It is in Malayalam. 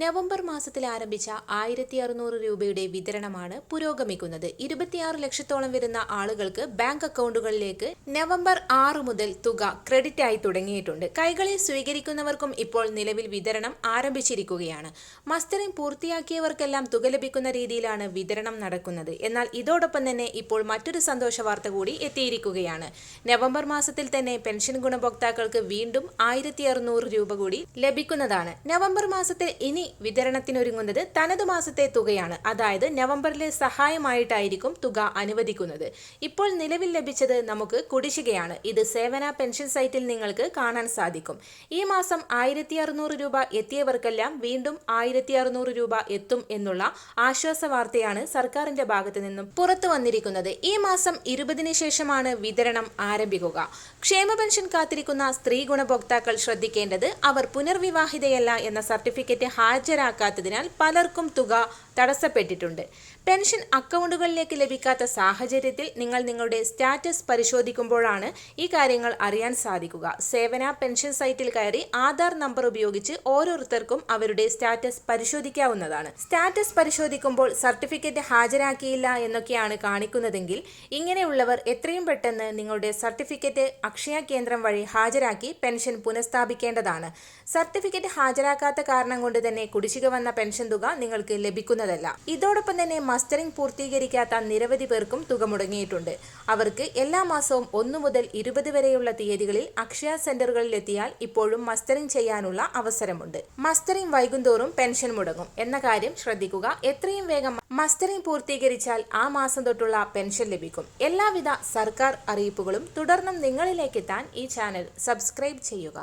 നവംബർ മാസത്തിൽ ആരംഭിച്ച ആയിരത്തി അറുന്നൂറ് രൂപയുടെ വിതരണമാണ് പുരോഗമിക്കുന്നത്. ഇരുപത്തിയാറ് ലക്ഷത്തോളം വരുന്ന ആളുകൾക്ക് ബാങ്ക് അക്കൗണ്ടുകളിലേക്ക് നവംബർ ആറ് മുതൽ തുക ക്രെഡിറ്റ് ആയി തുടങ്ങിയിട്ടുണ്ട്. കൈകളിൽ സ്വീകരിക്കുന്നവർക്കും ഇപ്പോൾ നിലവിൽ വിതരണം ആരംഭിച്ചിരിക്കുകയാണ്. മസ്റ്ററിംഗ് പൂർത്തിയാക്കിയവർക്കെല്ലാം തുക ലഭിക്കുന്ന രീതിയിലാണ് വിതരണം നടക്കുന്നത്. എന്നാൽ ഇതോടൊപ്പം തന്നെ ഇപ്പോൾ മറ്റൊരു സന്തോഷ വാർത്ത കൂടി എത്തിയിരിക്കുകയാണ്. നവംബർ മാസത്തിൽ തന്നെ പെൻഷൻ ഗുണഭോക്താക്കൾക്ക് വീണ്ടും ആയിരത്തി രൂപ കൂടി ലഭിക്കുന്നതാണ്. നവംബർ മാസത്തിൽ ഇനി വിതരണത്തിനൊരുങ്ങുന്നത് തനത് മാസത്തെ തുകയാണ്. അതായത് നവംബറിലെ സഹായമായിട്ടായിരിക്കും തുക അനുവദിക്കുന്നത്. ഇപ്പോൾ നിലവിൽ ലഭിച്ചത് നമുക്ക് കുടിശ്ശികയാണ്. ഇത് സേവന പെൻഷൻ സൈറ്റിൽ നിങ്ങൾക്ക് കാണാൻ സാധിക്കും. ഈ മാസം ആയിരത്തി അറുന്നൂറ് രൂപ എത്തിയവർക്കെല്ലാം വീണ്ടും ആയിരത്തി അറുന്നൂറ് രൂപ എത്തും എന്നുള്ള ആശ്വാസ വാർത്തയാണ് സർക്കാരിന്റെ ഭാഗത്തു നിന്നും പുറത്തു വന്നിരിക്കുന്നത്. ഈ മാസം ഇരുപതിന് ശേഷമാണ് വിതരണം ആരംഭിക്കുക. ക്ഷേമ പെൻഷൻ കാത്തിരിക്കുന്ന സ്ത്രീ ഗുണഭോക്താക്കൾ ശ്രദ്ധിക്കേണ്ടത് അവർ പുനർവിവാഹിതയല്ല എന്ന സർട്ടിഫിക്കറ്റ് ഹാജരാക്കാത്തതിനാൽ പലർക്കും തുക തടസ്സപ്പെട്ടിട്ടുണ്ട്. പെൻഷൻ അക്കൗണ്ടുകളിലേക്ക് ലഭിക്കാത്ത സാഹചര്യത്തിൽ നിങ്ങൾ നിങ്ങളുടെ സ്റ്റാറ്റസ് പരിശോധിക്കുമ്പോഴാണ് ഈ കാര്യങ്ങൾ അറിയാൻ സാധിക്കുക. സേവന പെൻഷൻ സൈറ്റിൽ കയറി ആധാർ നമ്പർ ഉപയോഗിച്ച് ഓരോരുത്തർക്കും അവരുടെ സ്റ്റാറ്റസ് പരിശോധിക്കാവുന്നതാണ്. സ്റ്റാറ്റസ് പരിശോധിക്കുമ്പോൾ സർട്ടിഫിക്കറ്റ് ഹാജരാക്കിയില്ല എന്നൊക്കെയാണ് കാണിക്കുന്നതെങ്കിൽ ഇങ്ങനെയുള്ളവർ എത്രയും പെട്ടെന്ന് നിങ്ങളുടെ സർട്ടിഫിക്കറ്റ് അക്ഷയ കേന്ദ്രം വഴി ഹാജരാക്കി പെൻഷൻ പുനഃസ്ഥാപിക്കേണ്ടതാണ്. സർട്ടിഫിക്കറ്റ് ഹാജരാക്കാത്ത കാരണം കൊണ്ട് തന്നെ കുടിശ്ശിക വന്ന പെൻഷൻ തുക നിങ്ങൾക്ക് ലഭിക്കുന്നതല്ല. ഇതോടൊപ്പം തന്നെ മസ്റ്ററിംഗ് പൂർത്തീകരിക്കാത്ത നിരവധി പേർക്കും തുക മുടങ്ങിയിട്ടുണ്ട്. അവർക്ക് എല്ലാ മാസവും ഒന്നു മുതൽ ഇരുപത് വരെയുള്ള തീയതികളിൽ അക്ഷയ സെന്ററുകളിൽ എത്തിയാൽ ഇപ്പോഴും മസ്റ്ററിംഗ് ചെയ്യാനുള്ള അവസരമുണ്ട്. മസ്റ്ററിംഗ് വൈകുന്തോറും പെൻഷൻ മുടങ്ങും. എന്ന കാര്യം ശ്രദ്ധിക്കുക. എത്രയും വേഗം മസ്റ്ററിംഗ് പൂർത്തീകരിച്ചാൽ ആ മാസം തൊട്ടുള്ള പെൻഷൻ ലഭിക്കും. എല്ലാവിധ സർക്കാർ അറിയിപ്പുകളും തുടർന്നും നിങ്ങളിലേക്ക് എത്താൻ ഈ ചാനൽ സബ്സ്ക്രൈബ് ചെയ്യുക.